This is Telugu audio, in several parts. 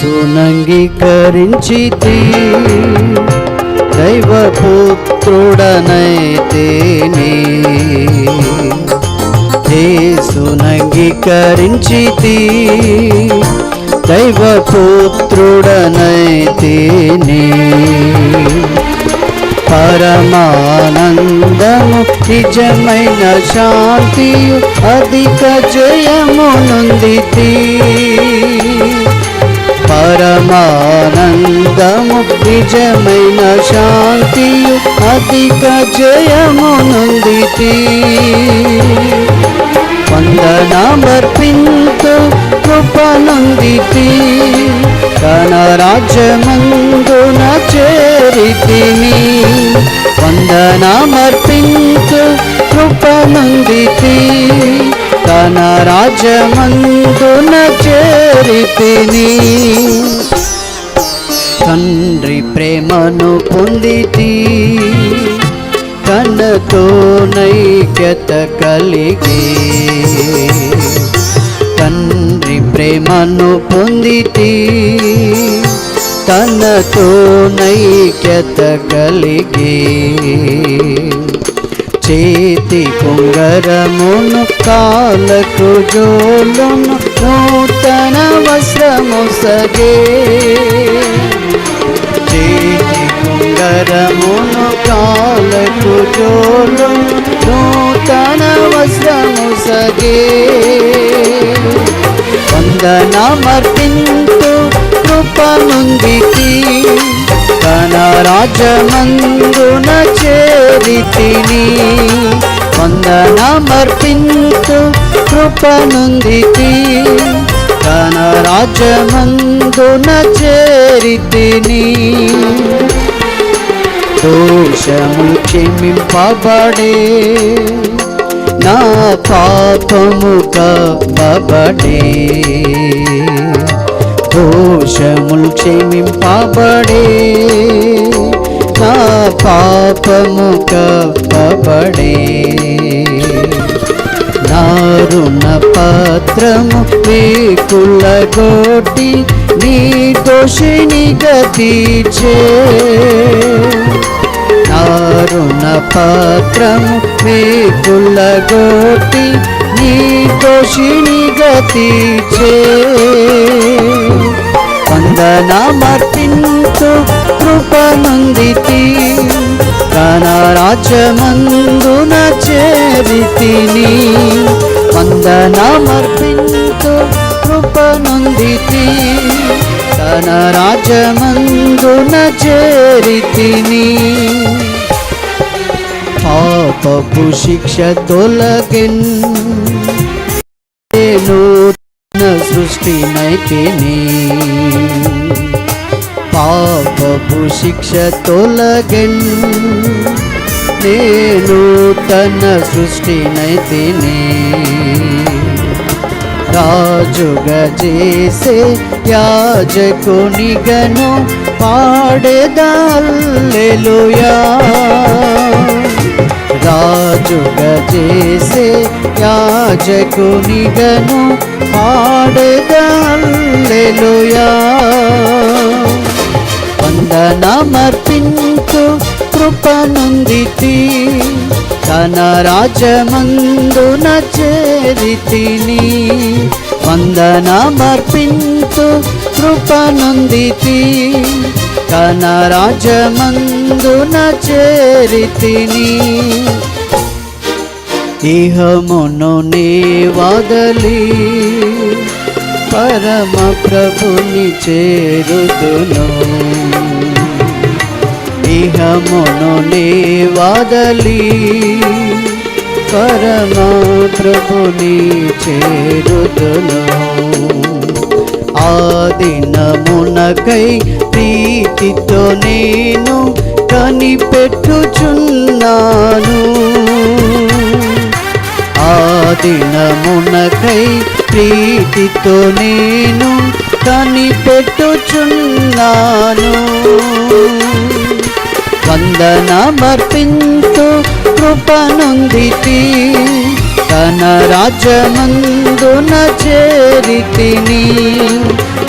సునంగీకరించితి దైవపుత్రుడనైతేనే. సునంగీకరించితి దైవపుత్రుడనైతేనే. పరమానందము నిజమైన శాంతియు అధిక జయమునందితి. పరమానందము నిజమైన శాంతియు అధిక జయము నొందితి వందనామర్పింతు కృపనుందితి తన రాజ్యమందున చేరితిని వందనామర్పింతు కృపనుందితి తన రాజ్యమందున చేరితిని తండ్రి ప్రేమను పొందితి. తనతో నైక్యత కలిగి. తండ్రి ప్రేమను పొందితి. తనతో నైక్యత కలిగి. చేతి కుంగరమును కాలకు జోలును నూతన వస్త్రము సగే. చేతి కుంగరమును కాలకు జోలును నూతన వస్త్రము సగే. రాజమందున చేరితిని వందనమర్పింతు కృపనుందితి. తన రాజమందున చేరితిని దోషము క్షమింపబడే నా పాపము కబ్బడే దోషములు క్షమింపబడే. నా పాపము కప్పబడే నారుణ పాత్రము వేకులగొట్టి నీ దోషిని గతిచే. నారుణ పాత్రము వేకులగొట్టి నీ దోషిని గతిచే వందనమర్పింతు కృపనుందితి తన రాజమందున చేరితిని. వందనమర్పింతు కృపనుందితి తన రాజమందున చేరితిని. పాపపు శిక్ష తొలగిన్ నూతన సృష్టి నైతిని పాపపు శిక్ష తొలగన్. నేను తన సృష్టి నైతిని రాజుగా చేసే యాజకునిగను పాడేదల్లెలుయా. రాజుగా చేసే యాజకునిగను పాడదల్లెలుయా. వందనమర్పించు కృపనుందితి తన రాజమందున చేరితిని వందనమర్పించు కృపనుందితి తన రాజమందున చేరితిని ఇహమును నీ వదలి పరమ ప్రభుని చేరుదును. ఇహమును నీ వదలి పరమ ప్రభుని చేరుదును. ఆదినమునకై ప్రీతితో నేను కనిపెట్టుచున్నాను. దినమునకై ప్రీతితో నేను కనిపెట్టుచున్నాను. వందనమర్పింతు కృపనుందితి తన రాజ్యమందున చేరితిని.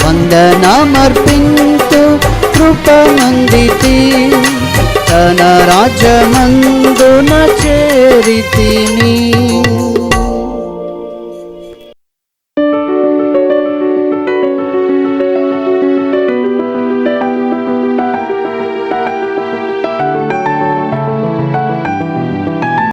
వందనమర్పింతు కృపనందితి తన రాజ్యమందున చేరితిని.